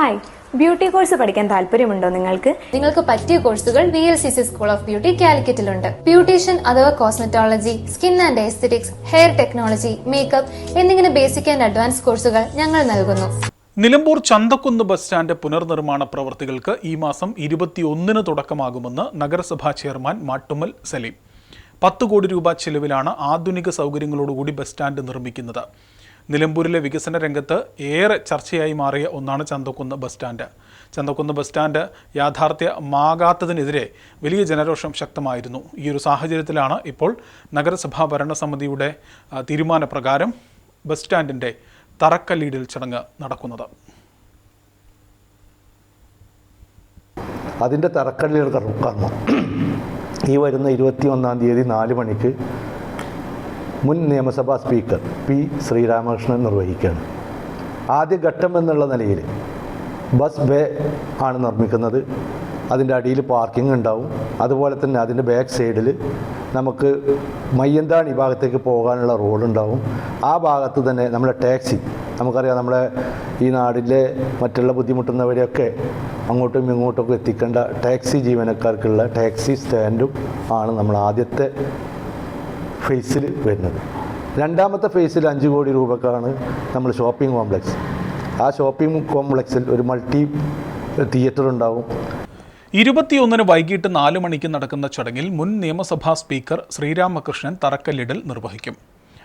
Hi beauty course പഠിക്കാൻ താല്പര്യമുണ്ടോ നിങ്ങൾക്ക്? നിങ്ങൾക്ക് പറ്റിയ കോഴ്സുകൾ V L C C school of beauty കാലിക്കറ്റിലുണ്ട്. Beautician അഥവാ cosmetology skin and aesthetics hair technology makeup എന്നിങ്ങനെ ബേസിക് ആൻഡ് അഡ്വാൻസ് കോഴ്സുകൾ ഞങ്ങൾ നൽകുന്നു. നിലമ്പൂർ ചന്തക്കുന്ന് ബസ് സ്റ്റാൻഡ് പുനർനിർമ്മാണ പ്രവൃത്തികൾക്ക് ഈ മാസം ഇരുപത്തിയൊന്നിന് തുടക്കമാകുമെന്ന് നഗരസഭാ ചെയർമാൻ മാട്ടുമ്മൽ സലീം. പത്ത് കോടി രൂപ ചെലവിലാണ് ആധുനിക സൗകര്യങ്ങളോടുകൂടി ബസ് സ്റ്റാൻഡ് നിർമ്മിക്കുന്നത്. നിലമ്പൂരിലെ വികസന രംഗത്ത് ഏറെ ചർച്ചയായി മാറിയ ഒന്നാണ് Chanthakunnu bus stand. Chanthakunnu bus stand യാഥാർത്ഥ്യമാകാത്തതിനെതിരെ വലിയ ജനരോഷം ശക്തമായിരുന്നു. ഈ ഒരു സാഹചര്യത്തിലാണ് ഇപ്പോൾ നഗരസഭാ ഭരണസമിതിയുടെ തീരുമാനപ്രകാരം ബസ് സ്റ്റാൻഡിന്റെ തറക്കല്ലീടിൽ ചടങ്ങ് നടക്കുന്നത്. അതിന്റെ തറക്കല്ലിൽ കർമ്മം ഈ വരുന്ന ഇരുപത്തി ഒന്നാം തീയതി നാല് മണിക്ക് മുൻ നിയമസഭാ സ്പീക്കർ പി ശ്രീരാമകൃഷ്ണൻ നിർവഹിക്കുകയാണ്. ആദ്യ ഘട്ടം എന്നുള്ള നിലയിൽ ബസ് ബേ ആണ് നിർമ്മിക്കുന്നത്. അതിന്റെ അടിയിൽ പാർക്കിംഗ് ഉണ്ടാവും. അതുപോലെ തന്നെ അതിന്റെ ബാക്ക് സൈഡിൽ നമുക്ക് മയ്യന്താണി ഭാഗത്തേക്ക് പോകാനുള്ള റോഡുണ്ടാവും ആ ഭാഗത്ത് തന്നെ നമ്മുടെ ടാക്സി നമുക്കറിയാം നമ്മളെ ഈ നാടിലെ മറ്റുള്ള ബുദ്ധിമുട്ടുന്നവരെയൊക്കെ അങ്ങോട്ടും ഇങ്ങോട്ടും എത്തിക്കേണ്ട ടാക്സി ജീവനക്കാർക്കുള്ള ടാക്സി സ്റ്റാൻഡും ആണ് നമ്മൾ ആദ്യത്തെ ഫേസിൽ വരുന്നത്. രണ്ടാമത്തെ ഫേസിൽ അഞ്ച് കോടി രൂപക്കാണ് നമ്മൾ ഷോപ്പിംഗ് കോംപ്ലക്സ്. ആ ഷോപ്പിംഗ് കോംപ്ലക്സിൽ ഒരു മൾട്ടി തിയേറ്റർ ഉണ്ടാവും. ഇരുപത്തിയൊന്നിന് വൈകിട്ട് നാല് മണിക്ക് നടക്കുന്ന ചടങ്ങിൽ മുൻ നിയമസഭാ സ്പീക്കർ ശ്രീരാമകൃഷ്ണൻ തറക്കല്ലിടൽ നിർവഹിക്കും.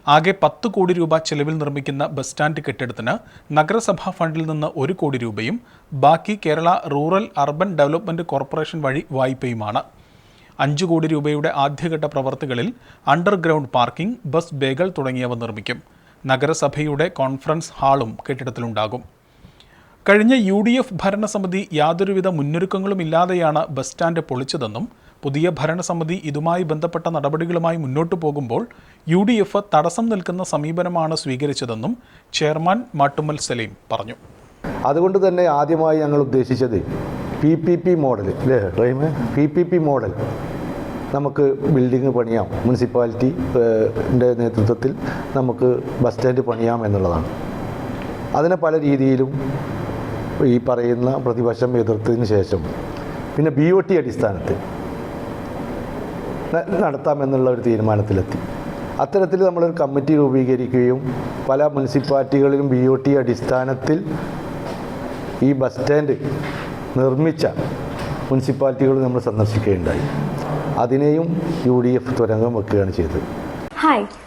ആകെ പത്ത് കോടി രൂപ ചെലവിൽ നിർമ്മിക്കുന്ന ബസ് സ്റ്റാൻഡ് കെട്ടിടത്തിന് നഗരസഭാ ഫണ്ടിൽ നിന്ന് ഒരു കോടി രൂപയും ബാക്കി Kerala rural urban development corporation വഴി വായ്പയുമാണ്. അഞ്ചു കോടി രൂപയുടെ ആദ്യഘട്ട പ്രവർത്തികളിൽ അണ്ടർഗ്രൗണ്ട് പാർക്കിംഗ് ബസ് ബേകൾ തുടങ്ങിയവ നിർമ്മിക്കും. നഗരസഭയുടെ കോൺഫറൻസ് ഹാളും കെട്ടിടത്തിലുണ്ടാകും. കഴിഞ്ഞ യു ഡി എഫ് ഭരണസമിതി യാതൊരുവിധ മുന്നൊരുക്കങ്ങളും ഇല്ലാതെയാണ് ബസ് സ്റ്റാൻഡ് പൊളിച്ചതെന്നും പുതിയ ഭരണസമിതി ഇതുമായി ബന്ധപ്പെട്ട നടപടികളുമായി മുന്നോട്ടു പോകുമ്പോൾ യു ഡി എഫ് തടസ്സം നിൽക്കുന്ന സമീപനമാണ് സ്വീകരിച്ചതെന്നും ചെയർമാൻ മാട്ടുമ്മൽ സലീം പറഞ്ഞു. അതുകൊണ്ട് തന്നെ ആദ്യമായി ഞങ്ങൾ ഉദ്ദേശിച്ചത് പി പി പി മോഡൽ അല്ലേ പി പി പി മോഡൽ നമുക്ക് ബിൽഡിംഗ് പണിയാം. മുനിസിപ്പാലിറ്റി നേതൃത്വത്തിൽ നമുക്ക് ബസ് സ്റ്റാൻഡ് പണിയാം എന്നുള്ളതാണ്. അതിനെ പല രീതിയിലും ഈ പറയുന്ന പ്രതിപക്ഷം എതിർത്തതിന് ശേഷം. പിന്നെ ബി ഒ ടി അടിസ്ഥാനത്തിൽ നടത്താം നടത്താമെന്നുള്ള ഒരു തീരുമാനത്തിലെത്തി. അത്തരത്തിൽ നമ്മളൊരു കമ്മിറ്റി രൂപീകരിക്കുകയും പല മുനിസിപ്പാലിറ്റികളിലും ബി ഒ ടി അടിസ്ഥാനത്തിൽ ഈ ബസ് സ്റ്റാൻഡ് നിർമ്മിച്ച മുനിസിപ്പാലിറ്റികൾ നമ്മൾ സന്ദർശിക്കുകയുണ്ടായി. അതിനെയും യു ഡി എഫ് തുരങ്കം വെക്കുകയാണ് ചെയ്തത്. ഹായ്